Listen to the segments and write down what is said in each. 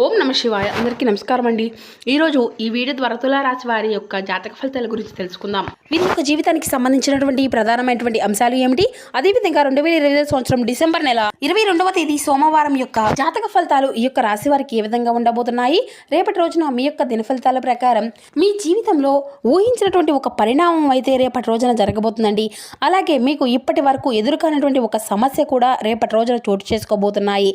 ఓం నమ శివాయ. అందరికీ నమస్కారం అండి. ఈరోజు ఈ వీడియో ద్వారా తులారాశి వారి యొక్క జాతక ఫలితాల గురించి తెలుసుకుందాం. వీరి యొక్క జీవితానికి సంబంధించినటువంటి ప్రధానమైనటువంటి అంశాలు ఏమిటి? అదేవిధంగా రెండు వేల ఇరవై సంవత్సరం డిసెంబర్ నెల ఇరవై రెండవ తేదీ సోమవారం యొక్క జాతక ఫలితాలు ఈ యొక్క రాశి వారికి ఏ విధంగా ఉండబోతున్నాయి? రేపటి రోజున మీ యొక్క దిన ఫలితాల ప్రకారం మీ జీవితంలో ఊహించినటువంటి ఒక పరిణామం అయితే రేపటి రోజున జరగబోతుందండి. అలాగే మీకు ఇప్పటి వరకు ఎదురుకానటువంటి ఒక సమస్య కూడా రేపటి రోజున చోటు చేసుకోబోతున్నాయి.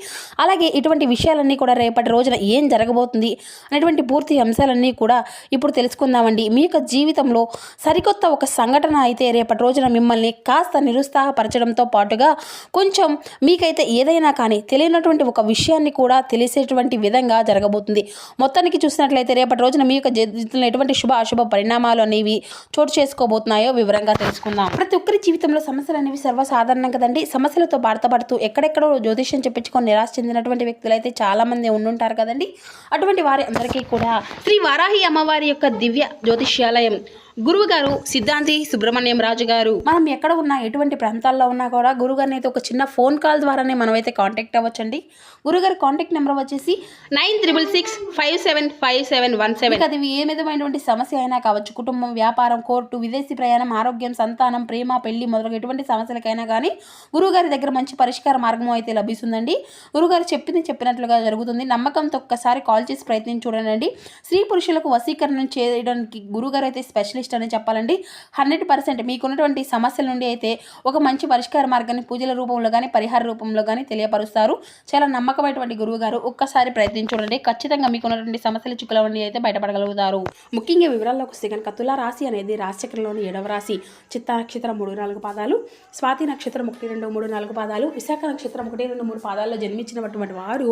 అలాగే ఇటువంటి విషయాలన్నీ కూడా రేపటి రోజున ఏం జరగబోతుంది అనేటువంటి పూర్తి అంశాలన్నీ కూడా ఇప్పుడు తెలుసుకుందామండి. మీ యొక్క జీవితంలో సరికొత్త ఒక సంఘటన అయితే రేపటి రోజున మిమ్మల్ని కాస్త నిరుత్సాహపరచడంతో పాటుగా కొంచెం మీకైతే ఏదైనా కానీ తెలియనటువంటి ఒక విషయాన్ని కూడా తెలిసేటువంటి విధంగా జరగబోతుంది. మొత్తానికి చూసినట్లయితే రేపటి రోజున మీ యొక్క జీవితంలో ఎటువంటి శుభ అశుభ పరిణామాలు అనేవి చోటు చేసుకోబోతున్నాయో వివరంగా తెలుసుకుందాం. ప్రతి ఒక్కరి జీవితంలో సమస్యలు అనేవి సర్వసాధారణం కదండి. సమస్యలతో బాధపడుతూ ఎక్కడెక్కడో జ్యోతిష్యం చెప్పించుకొని నిరాశ చెందినటువంటి వ్యక్తులు అయితే చాలామంది ఉండుంటారు. ఉంటారు కదండి. అటువంటి వారి అందరికీ కూడా శ్రీ వారాహి అమ్మవారి యొక్క దివ్య జ్యోతిష్యాలయం గురువు గారు సిద్ధాంతి సుబ్రహ్మణ్యం రాజు గారు. మనం ఎక్కడ ఉన్నా ఎటువంటి ప్రాంతాల్లో ఉన్నా కూడా గురుగారిని అయితే ఒక చిన్న ఫోన్ కాల్ ద్వారానే మనం అయితే కాంటాక్ట్ అవ్వచ్చండి. గురుగారి కాంటాక్ట్ నెంబర్ వచ్చేసి nine triple six five seven five seven one seven. అది ఏ విధమైనటువంటి సమస్య అయినా కావచ్చు కుటుంబం వ్యాపారం కోర్టు విదేశీ ప్రయాణం ఆరోగ్యం సంతానం ప్రేమ పెళ్ళి మొదలగు ఎటువంటి సమస్యలకైనా కానీ గురువుగారి దగ్గర మంచి పరిష్కార మార్గం అయితే లభిస్తుందండి. గురుగారు చెప్పింది చెప్పినట్లుగా జరుగుతుంది. నమ్మకంతో ఒక్కసారి కాల్ చేసి ప్రయత్నించి చూడండి. స్త్రీ పురుషులకు వశీకరణ చేయడానికి గురుగారు అయితే లిస్ట్ అని చెప్పాలండి. హండ్రెడ్ పర్సెంట్ మీకున్నటువంటి సమస్యల నుండి అయితే ఒక మంచి పరిష్కార మార్గాన్ని పూజల రూపంలో కానీ పరిహార రూపంలో కానీ తెలియపరుస్తారు. చాలా నమ్మకమైనటువంటి గురువు గారు ఒక్కసారి ప్రయత్నించి చూడండి. ఖచ్చితంగా మీకున్నటువంటి సమస్యల చిక్కుల నుండి అయితే బయటపడగలుగుతారు. ముఖ్యంగా వివరాల్లోకి వస్తే కనుక తులా రాశి అనేది రాశిచక్రంలోని ఏడవ రాశి. చిత్త నక్షత్రం మూడు నాలుగు పాదాలు స్వాతి నక్షత్రం ఒకటి రెండు మూడు నాలుగు పాదాలు విశాఖ నక్షత్రం ఒకటి రెండు మూడు పాదాల్లో జన్మించినటువంటి వారు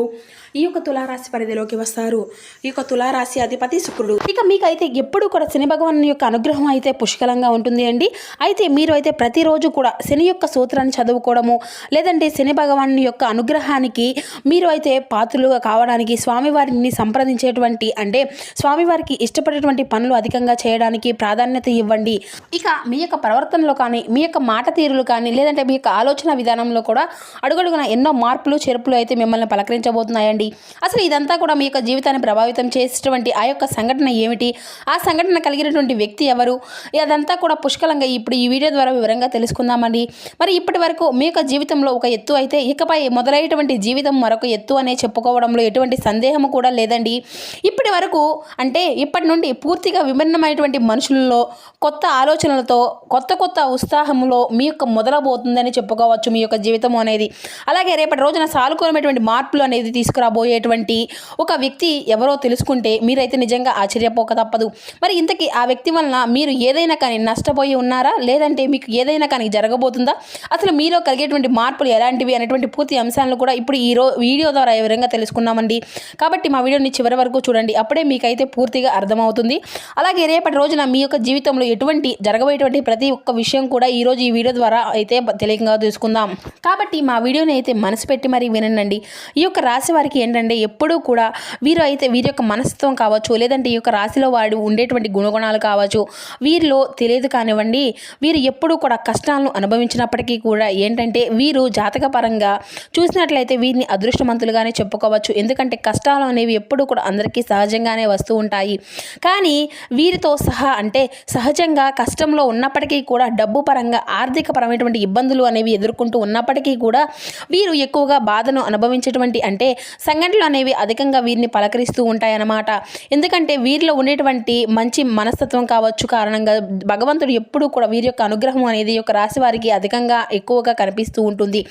ఈ యొక్క తులారాశి పరిధిలోకి వస్తారు. ఈ యొక్క తులారాశి అధిపతి శుక్రుడు. ఇక మీకైతే ఎప్పుడు కూడా శని భగవాన్ యొక్క అనుగ్రహం అయితే పుష్కలంగా ఉంటుంది అండి. అయితే మీరు అయితే ప్రతిరోజు కూడా శని యొక్క సూత్రాన్ని చదువుకోవడము లేదంటే శని భగవాను యొక్క అనుగ్రహానికి మీరు అయితే పాత్రలుగా కావడానికి స్వామివారిని సంప్రదించేటువంటి అంటే స్వామివారికి ఇష్టపడేటువంటి పనులు అధికంగా చేయడానికి ప్రాధాన్యత ఇవ్వండి. ఇక మీ యొక్క ప్రవర్తనలో కానీ మీ యొక్క మాట తీరులు కానీ లేదంటే మీ యొక్క ఆలోచన విధానంలో కూడా అడుగడుగున ఎన్నో మార్పులు చెరుపులు అయితే మిమ్మల్ని పలకరించబోతున్నాయండి. అసలు ఇదంతా కూడా మీ యొక్క జీవితాన్ని ప్రభావితం చేసేటువంటి ఆ యొక్క సంఘటన ఏమిటి? ఆ సంఘటన కలిగినటువంటి వ్యక్తి ఎవరు? అదంతా కూడా పుష్కలంగా ఇప్పుడు ఈ వీడియో ద్వారా వివరంగా తెలుసుకుందామండి. మరి ఇప్పటి వరకు మీ యొక్క జీవితంలో ఒక ఎత్తు అయితే ఇకపై మొదలయ్యేటువంటి జీవితం మరొక ఎత్తు అనే చెప్పుకోవడంలో ఎటువంటి సందేహం కూడా లేదండి. ఇప్పటి వరకు అంటే ఇప్పటి నుండి పూర్తిగా విభిన్నమైనటువంటి మనుషులలో కొత్త ఆలోచనలతో కొత్త కొత్త ఉత్సాహంలో మీ యొక్క మొదలబోతుందని చెప్పుకోవచ్చు మీ యొక్క జీవితం అనేది. అలాగే రేపటి రోజున సానుకూలమైనటువంటి మార్పులు అనేది తీసుకురాబోయేటువంటి ఒక వ్యక్తి ఎవరో తెలుసుకుంటే మీరైతే నిజంగా ఆశ్చర్యపోక తప్పదు. మరి ఇంతకీ ఆ వ్యక్తి వలన మీరు ఏదైనా కానీ నష్టపోయి ఉన్నారా? లేదంటే మీకు ఏదైనా కానీ జరగబోతుందా? అసలు మీలో కలిగేటువంటి మార్పులు ఎలాంటివి అనేటువంటి పూర్తి అంశాలను కూడా ఇప్పుడు ఈ రో వీడియో ద్వారా వివరంగా తెలుసుకున్నామండి. కాబట్టి మా వీడియోని చివరి వరకు చూడండి. అప్పుడే మీకైతే పూర్తిగా అర్థమవుతుంది. అలాగే రేపటి రోజున మీ యొక్క జీవితంలో ఎటువంటి జరగబోయేటువంటి ప్రతి ఒక్క విషయం కూడా ఈ రోజు ఈ వీడియో ద్వారా అయితే తెలియకంగా తెలుసుకుందాం. కాబట్టి మా వీడియోని అయితే మనసు పెట్టి మరీ వినండి ఈ యొక్క రాశి వారికి ఏంటంటే ఎప్పుడూ కూడా వీరు అయితే వీరి యొక్క మనస్తత్వం కావచ్చు లేదంటే ఈ యొక్క రాశిలో వాడు ఉండేటువంటి గుణగుణాలు కావచ్చు వీరిలో తెలియదు కానివ్వండి వీరు ఎప్పుడూ కూడా కష్టాలను అనుభవించినప్పటికీ కూడా ఏంటంటే వీరు జాతక పరంగా చూసినట్లయితే వీరిని అదృష్టవంతులుగానే చెప్పుకోవచ్చు. ఎందుకంటే కష్టాలు అనేవి ఎప్పుడూ కూడా అందరికీ సహజంగానే వస్తూ ఉంటాయి. కానీ వీరితో సహా అంటే సహజంగా కష్టంలో ఉన్నప్పటికీ కూడా డబ్బు పరంగా ఆర్థిక పరమైనటువంటి ఇబ్బందులు అనేవి ఎదుర్కొంటూ ఉన్నప్పటికీ కూడా వీరు ఎక్కువగా బాధను అనుభవించేటువంటి అంటే సంఘటనలు అనేవి అధికంగా వీరిని పలకరిస్తూ ఉంటాయన్నమాట. ఎందుకంటే వీరిలో ఉండేటువంటి మంచి మనస్తత్వం కావచ్చు కారణంగా భగవంతుడు ఎప్పుడూ కూడా వీరి యొక్క అనుగ్రహం అనేది యొక్క రాశి వారికి అధికంగా ఎక్కువగా కనిపిస్తూ ఉంటుంది.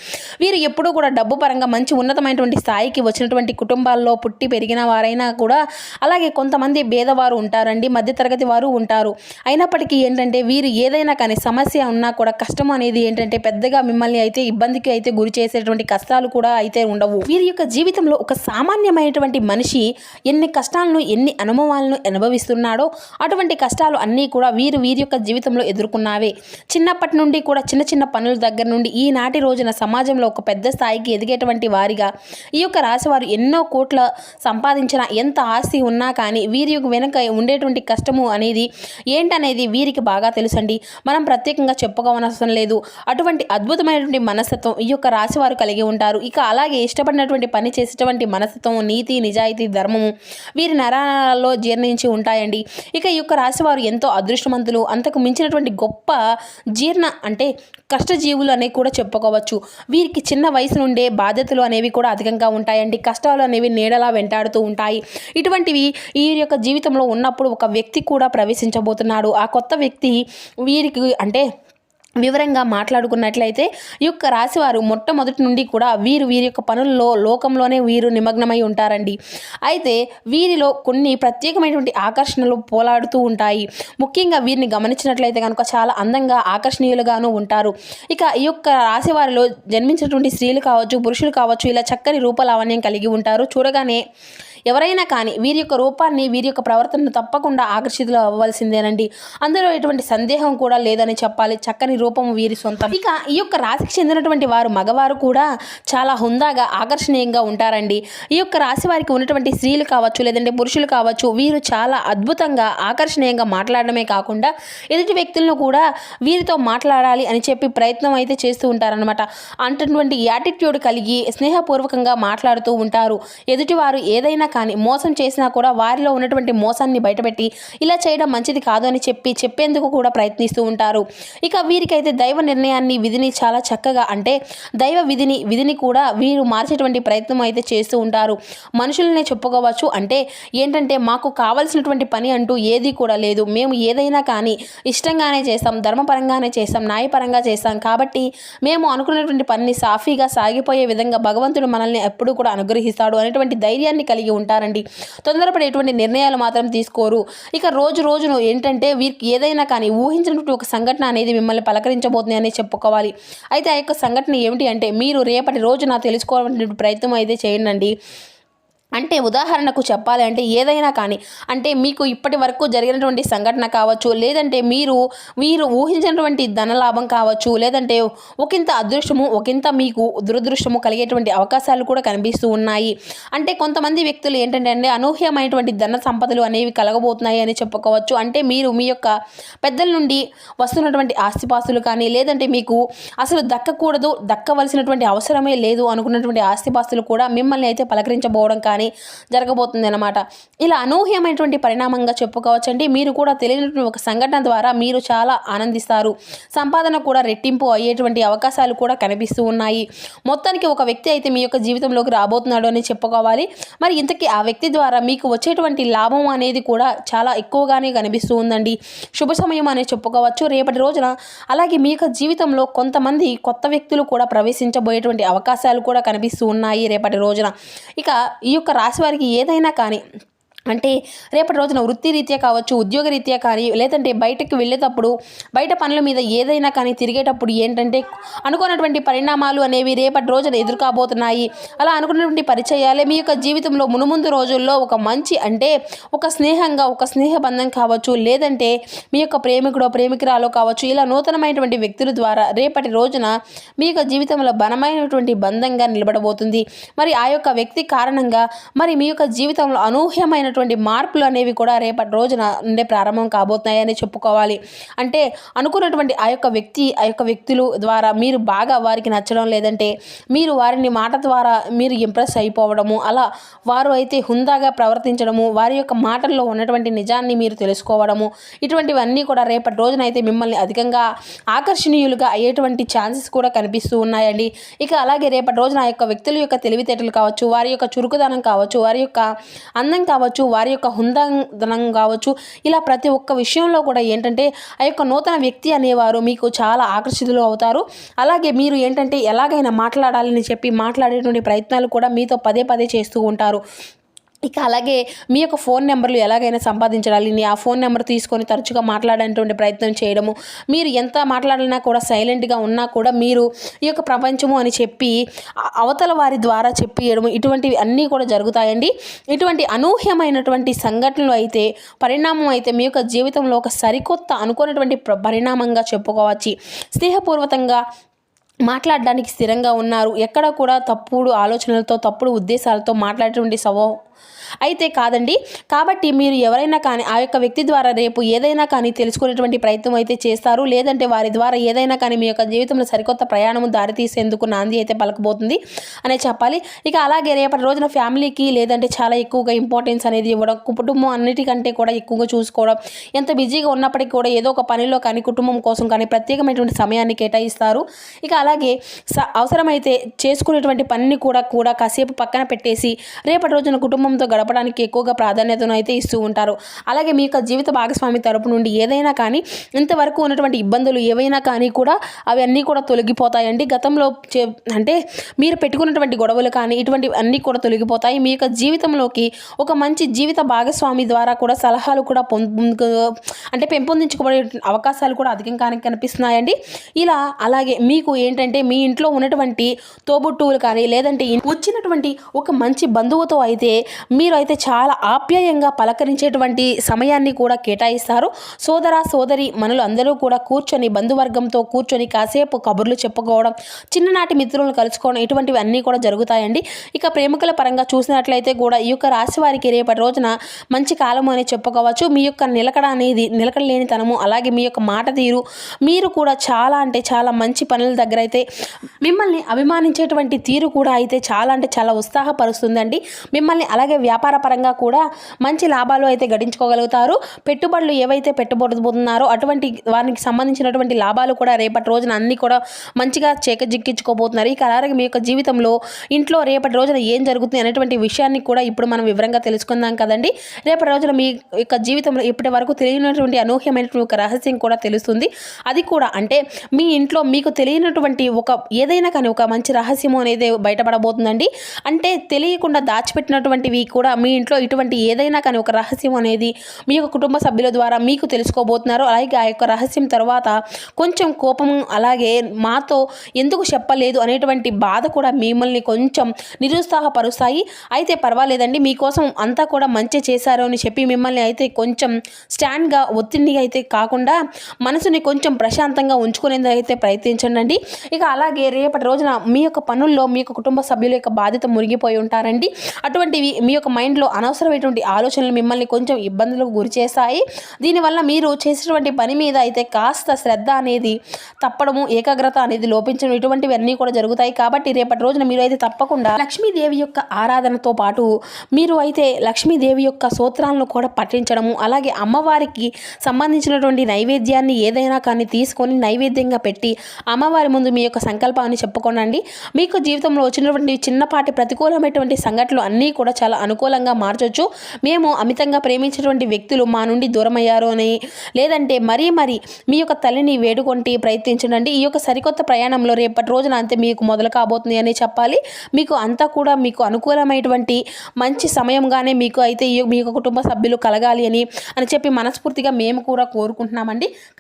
వీరు ఎప్పుడూ కూడా డబ్బు పరంగా మంచి ఉన్నతమైనటువంటి స్థాయికి వచ్చినటువంటి కుటుంబాల్లో పుట్టి పెరిగిన వారైనా కూడా అలాగే కొంతమంది భేదవారు ఉంటారండి మధ్యతరగతి వారు ఉంటారు. అయినప్పటికీ ఏంటంటే వీరు ఏదైనా కానీ సమస్య ఉన్నా కూడా కష్టం అనేది ఏంటంటే పెద్దగా మిమ్మల్ని అయితే ఇబ్బందికి అయితే గురి చేసేటువంటి కష్టాలు కూడా అయితే ఉండవు. వీరి యొక్క జీవితంలో ఒక సామాన్యమైనటువంటి మనిషి ఎన్ని కష్టాలను ఎన్ని అనుభవాలను అనుభవిస్తున్నాడో అటువంటి కష్టాలు అన్ని అన్నీ కూడా వీరు వీరి యొక్క జీవితంలో ఎదుర్కొన్నావే. చిన్నప్పటి నుండి కూడా చిన్న చిన్న పనుల దగ్గర నుండి ఈనాటి రోజున సమాజంలో ఒక పెద్ద స్థాయికి ఎదిగేటువంటి వారిగా ఈ యొక్క రాశివారు ఎన్నో కోట్ల సంపాదించిన ఎంత ఆస్తి ఉన్నా కానీ వీరి యొక్క వెనుక ఉండేటువంటి కష్టము అనేది ఏంటనేది వీరికి బాగా తెలుసండి. మనం ప్రత్యేకంగా చెప్పుకోవనవసరం లేదు. అటువంటి అద్భుతమైనటువంటి మనస్తత్వం ఈ యొక్క రాశివారు కలిగి ఉంటారు. ఇక అలాగే ఇష్టపడినటువంటి పని చేసేటువంటి మనస్తత్వం నీతి నిజాయితీ ధర్మము వీరి నరాలలో జీర్ణించి ఉంటాయండి. ఇక ఈ యొక్క రాశివారు ఎంతో అదృష్టవంతులు అంతకు మించినటువంటి గొప్ప జీర్ణ అంటే కష్టజీవులు అనేవి కూడా చెప్పుకోవచ్చు. వీరికి చిన్న వయసు నుండే బాధ్యతలు అనేవి కూడా అధికంగా ఉంటాయండి. కష్టాలు అనేవి నీడలా వెంటాడుతూ ఉంటాయి. ఇటువంటివి ఈ యొక్క జీవితంలో ఉన్నప్పుడు ఒక వ్యక్తి కూడా ప్రవేశించబోతున్నాడు. ఆ కొత్త వ్యక్తి వీరికి అంటే వివరంగా మాట్లాడుకున్నట్లయితే ఈ యొక్క రాశివారు మొట్టమొదటి నుండి కూడా వీరు వీరి యొక్క పనుల్లో లోకంలోనే వీరు నిమగ్నమై ఉంటారండి. అయితే వీరిలో కొన్ని ప్రత్యేకమైనటువంటి ఆకర్షణలు పోలాడుతూ ఉంటాయి. ముఖ్యంగా వీరిని గమనించినట్లయితే కనుక చాలా అందంగా ఆకర్షణీయులుగాను ఉంటారు. ఇక ఈ యొక్క రాశివారిలో జన్మించినటువంటి స్త్రీలు కావచ్చు పురుషులు కావచ్చు ఇలా చక్కని రూపలావణ్యం కలిగి ఉంటారు. చూడగానే ఎవరైనా కానీ వీరి యొక్క రూపాన్ని వీరి యొక్క ప్రవర్తనను తప్పకుండా ఆకర్షితులు అవ్వాల్సిందేనండి అందులో ఎటువంటి సందేహం కూడా లేదని చెప్పాలి. చక్కని రూపం వీరి సొంతం. ఇక ఈ యొక్క రాశికి చెందినటువంటి వారు మగవారు కూడా చాలా హుందాగా ఆకర్షణీయంగా ఉంటారండి. ఈ యొక్క రాశి వారికి ఉన్నటువంటి స్త్రీలు కావచ్చు లేదంటే పురుషులు కావచ్చు వీరు చాలా అద్భుతంగా ఆకర్షణీయంగా మాట్లాడడమే కాకుండా ఎదుటి వ్యక్తులను కూడా వీరితో మాట్లాడాలి అని చెప్పి ప్రయత్నం అయితే చేస్తూ ఉంటారనమాట అంటటువంటి యాటిట్యూడ్ కలిగి స్నేహపూర్వకంగా మాట్లాడుతూ ఉంటారు. ఎదుటివారు ఏదైనా కానీ మోసం చేసినా కూడా వారిలో ఉన్నటువంటి మోసాన్ని బయటపెట్టి ఇలా చేయడం మంచిది కాదు అని చెప్పి చెప్పేందుకు కూడా ప్రయత్నిస్తూ ఉంటారు. ఇక వీరికైతే దైవ నిర్ణయాన్ని విధిని చాలా చక్కగా అంటే దైవ విధిని విధిని కూడా వీరు మార్చేటువంటి ప్రయత్నం అయితే చేస్తూ ఉంటారు. మనుషులనే చెప్పుకోవచ్చు అంటే ఏంటంటే మాకు కావలసినటువంటి పని అంటూ ఏది కూడా లేదు. మేము ఏదైనా కానీ ఇష్టంగానే చేస్తాం ధర్మపరంగానే చేస్తాం న్యాయపరంగా చేస్తాం. కాబట్టి మేము అనుకున్నటువంటి పనిని సాఫీగా సాగిపోయే విధంగా భగవంతుడు మనల్ని ఎప్పుడూ కూడా అనుగ్రహిస్తాడు అనేటువంటి ధైర్యాన్ని కలిగి ఉంటారండి. తొందరపడి ఎటువంటి నిర్ణయాలు మాత్రం తీసుకోరు. ఇక రోజు రోజును ఏంటంటే వీరికి ఏదైనా కానీ ఊహించినటువంటి ఒక సంఘటన అనేది మిమ్మల్ని పలకరించబోతుంది అనేది చెప్పుకోవాలి. అయితే ఆ యొక్క సంఘటన ఏమిటి అంటే మీరు రేపటి రోజున తెలుసుకోవాలనే ప్రయత్నం అయితే చేయండి. అంటే ఉదాహరణకు చెప్పాలి అంటే ఏదైనా కానీ అంటే మీకు ఇప్పటి వరకు జరిగినటువంటి సంఘటన కావచ్చు లేదంటే మీరు మీరు ఊహించినటువంటి ధనలాభం కావచ్చు లేదంటే ఒకంత అదృష్టము ఒకంత మీకు దురదృష్టము కలిగేటువంటి అవకాశాలు కూడా కనిపిస్తూ ఉన్నాయి. అంటే కొంతమంది వ్యక్తులు ఏంటంటే అండి అనూహ్యమైనటువంటి ధన సంపదలు అనేవి కలగబోతున్నాయి అని చెప్పుకోవచ్చు. అంటే మీరు మీ యొక్క పెద్దల నుండి వస్తున్నటువంటి ఆస్తిపాస్తులు కానీ లేదంటే మీకు అసలు దక్కకూడదు దక్కవలసినటువంటి అవసరమే లేదు అనుకున్నటువంటి ఆస్తిపాస్తులు కూడా మిమ్మల్ని అయితే పలకరించబోవడం కానీ జరగబోతుంది అనమాట ఇలా అనూహ్యమైనటువంటి పరిణామంగా చెప్పుకోవచ్చండి. మీరు కూడా తెలియనటువంటి ఒక సంఘటన ద్వారా మీరు చాలా ఆనందిస్తారు. సంపాదన కూడా రెట్టింపు అయ్యేటువంటి అవకాశాలు కూడా కనిపిస్తూ ఉన్నాయి. మొత్తానికి ఒక వ్యక్తి అయితే మీ యొక్క జీవితంలోకి రాబోతున్నాడు అని చెప్పుకోవాలి. మరి ఇంతకీ ఆ వ్యక్తి ద్వారా మీకు వచ్చేటువంటి లాభం అనేది కూడా చాలా ఎక్కువగానే కనిపిస్తూ ఉందండి. శుభ సమయం అని చెప్పుకోవచ్చు. రేపటి రోజున అలాగే మీ యొక్క జీవితంలో కొంతమంది కొత్త వ్యక్తులు కూడా ప్రవేశించబోయేటువంటి అవకాశాలు కూడా కనిపిస్తూ ఉన్నాయి రేపటి రోజున. ఇక ఈ యొక్క రాశి వారికి ఏదైనా కానీ అంటే రేపటి రోజున వృత్తి రీత్యా కావచ్చు ఉద్యోగ రీత్యా కానీ లేదంటే బయటకు వెళ్ళేటప్పుడు బయట పనుల మీద ఏదైనా కానీ తిరిగేటప్పుడు ఏంటంటే అనుకున్నటువంటి పరిణామాలు అనేవి రేపటి రోజున ఎదుర్కాబోతున్నాయి. అలా అనుకున్నటువంటి పరిచయాలే మీ యొక్క జీవితంలో మునుముందు రోజుల్లో ఒక మంచి అంటే ఒక స్నేహంగా ఒక స్నేహ బంధం కావచ్చు లేదంటే మీ యొక్క ప్రేమికుడో ప్రేమికురాలో కావచ్చు ఇలా నూతనమైనటువంటి వ్యక్తుల ద్వారా రేపటి రోజున మీ యొక్క జీవితంలో బలమైనటువంటి బంధంగా నిలబడబోతుంది. మరి ఆ యొక్క వ్యక్తి కారణంగా మరి మీ యొక్క జీవితంలో అనూహ్యమైనటువంటి మార్పులు అనేవి కూడా రేపటి రోజున నుండే ప్రారంభం కాబోతున్నాయని చెప్పుకోవాలి. అంటే అనుకున్నటువంటి ఆ యొక్క వ్యక్తి ఆ యొక్క వ్యక్తులు ద్వారా మీరు బాగా వారికి నచ్చడం లేదంటే మీరు వారిని మాట ద్వారా మీరు ఇంప్రెస్ అయిపోవడము అలా వారు అయితే హుందాగా ప్రవర్తించడము వారి యొక్క మాటల్లో ఉన్నటువంటి నిజాన్ని మీరు తెలుసుకోవడము ఇటువంటివన్నీ కూడా రేపటి రోజున అయితే మిమ్మల్ని అధికంగా ఆకర్షణీయులుగా అయ్యేటువంటి ఛాన్సెస్ కూడా కనిపిస్తూ ఉన్నాయండి. ఇక అలాగే రేపటి రోజున ఆ యొక్క వ్యక్తుల యొక్క తెలివితేటలు కావచ్చు వారి యొక్క చురుకుదనం కావచ్చు వారి యొక్క అందం కావచ్చు వారి యొక్క హుందనం కావచ్చు. ఇలా ప్రతి ఒక్క విషయంలో కూడా ఏంటంటే ఆ యొక్క నూతన వ్యక్తి అనేవారు మీకు చాలా ఆకర్షితులు అవుతారు. అలాగే మీరు ఏంటంటే ఎలాగైనా మాట్లాడాలని చెప్పి మాట్లాడేటువంటి ప్రయత్నాలు కూడా మీతో పదే పదే చేస్తూ ఉంటారు. ఇక అలాగే మీ యొక్క ఫోన్ నెంబర్లు ఎలాగైనా సంపాదించడాలి. ఆ ఫోన్ నెంబర్ తీసుకొని తరచుగా మాట్లాడేటువంటి ప్రయత్నం చేయడము. మీరు ఎంత మాట్లాడినా కూడా సైలెంట్గా ఉన్నా కూడా మీరు ఈ యొక్క ప్రపంచము అని చెప్పి అవతల వారి ద్వారా చెప్పియడము ఇటువంటివి అన్నీ కూడా జరుగుతాయండి. ఇటువంటి అనూహ్యమైనటువంటి సంఘటనలు అయితే పరిణామం అయితే మీ యొక్క జీవితంలో ఒక సరికొత్త అనుకున్నటువంటి పరిణామంగా చెప్పుకోవచ్చు. స్నేహపూర్వకంగా మాట్లాడడానికి స్థిరంగా ఉన్నారు. ఎక్కడ కూడా తప్పుడు ఆలోచనలతో తప్పుడు ఉద్దేశాలతో మాట్లాడేటువంటి స్వభావం అయితే కాదండి. కాబట్టి మీరు ఎవరైనా కానీ ఆ యొక్క వ్యక్తి ద్వారా రేపు ఏదైనా కానీ తెలుసుకునేటువంటి ప్రయత్నం అయితే చేస్తారు. లేదంటే వారి ద్వారా ఏదైనా కానీ మీ యొక్క జీవితంలో సరికొత్త ప్రయాణం దారితీసేందుకు నాంది అయితే పలకబోతుంది అనే చెప్పాలి. ఇక అలాగే రేపటి రోజున ఫ్యామిలీకి లేదంటే చాలా ఎక్కువగా ఇంపార్టెన్స్ అనేది ఇవ్వడం కుటుంబం అన్నిటికంటే కూడా ఎక్కువగా చూసుకోవడం ఎంత బిజీగా ఉన్నప్పటికీ కూడా ఏదో ఒక పనిలో కానీ కుటుంబం కోసం కానీ ప్రత్యేకమైనటువంటి సమయాన్ని కేటాయిస్తారు. ఇక అలాగే స అవసరమైతే చేసుకునేటువంటి పనిని కూడా కూడా కాసేపు పక్కన పెట్టేసి రేపటి రోజున కుటుంబంతో గడపడానికి ఎక్కువగా ప్రాధాన్యతను అయితే ఇస్తూ ఉంటారు. అలాగే మీ యొక్క జీవిత భాగస్వామి తరపు నుండి ఏదైనా కానీ ఇంతవరకు ఉన్నటువంటి ఇబ్బందులు ఏవైనా కానీ కూడా అవన్నీ కూడా తొలగిపోతాయండి. గతంలో చే అంటే మీరు పెట్టుకున్నటువంటి గొడవలు కానీ ఇటువంటి అన్నీ కూడా తొలగిపోతాయి. మీ యొక్క జీవితంలోకి ఒక మంచి జీవిత భాగస్వామి ద్వారా కూడా సలహాలు కూడా పొందు అంటే పెంపొందించుకోబడే అవకాశాలు కూడా అధికంగానే కనిపిస్తున్నాయండి. ఇలా అలాగే మీకు ఏంటంటే మీ ఇంట్లో ఉన్నటువంటి తోబుట్టువులు కానీ లేదంటే వచ్చినటువంటి ఒక మంచి బంధువుతో అయితే మీ మీరు అయితే చాలా ఆప్యాయంగా పలకరించేటువంటి సమయాన్ని కూడా కేటాయిస్తారు. సోదర సోదరి మనలు అందరూ కూడా కూర్చొని బంధువర్గంతో కూర్చొని కాసేపు కబుర్లు చెప్పుకోవడం చిన్ననాటి మిత్రులను కలుసుకోవడం ఇటువంటివి అన్నీ కూడా జరుగుతాయండి. ఇక ప్రేమికుల పరంగా చూసినట్లయితే కూడా ఈ యొక్క రాశి వారికి రేపటి రోజున మంచి కాలము అని చెప్పుకోవచ్చు. మీ యొక్క నిలకడ అనేది నిలకడ లేనితనము అలాగే మీ యొక్క మాట తీరు మీరు కూడా చాలా అంటే చాలా మంచి పనుల దగ్గర అయితే మిమ్మల్ని అభిమానించేటువంటి తీరు కూడా అయితే చాలా అంటే చాలా ఉత్సాహపరుస్తుందండి. మిమ్మల్ని అలాగే వ్యాపార పరంగా కూడా మంచి లాభాలు అయితే గడించుకోగలుగుతారు. పెట్టుబడులు ఏవైతే పెట్టబోతున్నారో అటువంటి వారికి సంబంధించినటువంటి లాభాలు కూడా రేపటి రోజున అన్ని కూడా మంచిగా చేకజిక్కించుకోబోతున్నారు. ఈ అలాగే మీ యొక్క జీవితంలో ఇంట్లో రేపటి రోజున ఏం జరుగుతుంది అనేటువంటి విషయాన్ని కూడా ఇప్పుడు మనం వివరంగా తెలుసుకుందాం కదండి. రేపటి రోజున మీ యొక్క జీవితంలో ఇప్పటి వరకు తెలియనటువంటి అనూహ్యమైనటువంటి ఒక రహస్యం కూడా తెలుస్తుంది. అది కూడా అంటే మీ ఇంట్లో మీకు తెలియనటువంటి ఒక ఏదైనా కానీ ఒక మంచి రహస్యము అనేది బయటపడబోతుందండి. అంటే తెలియకుండా దాచిపెట్టినటువంటివి కూడా మీ ఇంట్లో ఇటువంటి ఏదైనా కానీ ఒక రహస్యం అనేది మీ యొక్క కుటుంబ సభ్యుల ద్వారా మీకు తెలుసుకోబోతున్నారు. అలాగే ఆ యొక్క రహస్యం తర్వాత కొంచెం కోపం అలాగే మాతో ఎందుకు చెప్పలేదు అనేటువంటి బాధ కూడా మిమ్మల్ని కొంచెం నిరుత్సాహపరుస్తాయి. అయితే పర్వాలేదండి మీకోసం అంతా కూడా మంచి చేశారు అని చెప్పి మిమ్మల్ని అయితే కొంచెం స్టాండ్గా ఒత్తిడిగా అయితే కాకుండా మనసుని కొంచెం ప్రశాంతంగా ఉంచుకునేందుకు అయితే ప్రయత్నించండి ఇక అలాగే రేపటి రోజున మీ యొక్క పనుల్లో మీ యొక్క కుటుంబ సభ్యుల యొక్క బాధ్యత మురిగిపోయి ఉంటారండి. అటువంటివి మీ యొక్క మైండ్లో అనవసరమైనటువంటి ఆలోచనలు మిమ్మల్ని కొంచెం ఇబ్బందులకు గురి చేస్తాయి దీనివల్ల మీరు చేసేటువంటి పని మీద అయితే కాస్త శ్రద్ధ అనేది తప్పడము ఏకాగ్రత అనేది లోపించడం ఇటువంటివన్నీ కూడా జరుగుతాయి. కాబట్టి రేపటి రోజున మీరు అయితే తప్పకుండా లక్ష్మీదేవి యొక్క ఆరాధనతో పాటు మీరు అయితే లక్ష్మీదేవి యొక్క సూత్రాలను కూడా పఠించడము అలాగే అమ్మవారికి సంబంధించినటువంటి నైవేద్యాన్ని ఏదైనా కానీ తీసుకొని నైవేద్యంగా పెట్టి అమ్మవారి ముందు మీ యొక్క సంకల్పాన్ని చెప్పుకోనండి. మీకు జీవితంలో వచ్చినటువంటి చిన్నపాటి ప్రతికూలమైనటువంటి సంఘటనలు అన్నీ కూడా చాలా అనుకూలంగా మార్చొచ్చు. మేము అమితంగా ప్రేమించినటువంటి వ్యక్తులు మా నుండి దూరమయ్యారు అని లేదంటే మరీ మరీ మీ యొక్క తల్లిని వేడుకొంటి ప్రయత్నించండి. ఈ యొక్క సరికొత్త ప్రయాణంలో రేపటి రోజున అంతే మీకు మొదలు కాబోతుంది అని చెప్పాలి. మీకు అంతా కూడా మీకు అనుకూలమైనటువంటి మంచి సమయంగానే మీకు అయితే ఈ మీ యొక్క కుటుంబ సభ్యులు కలగాలి అని అని చెప్పి మనస్ఫూర్తిగా మేము కూడా కోరుకుంటున్నామండి.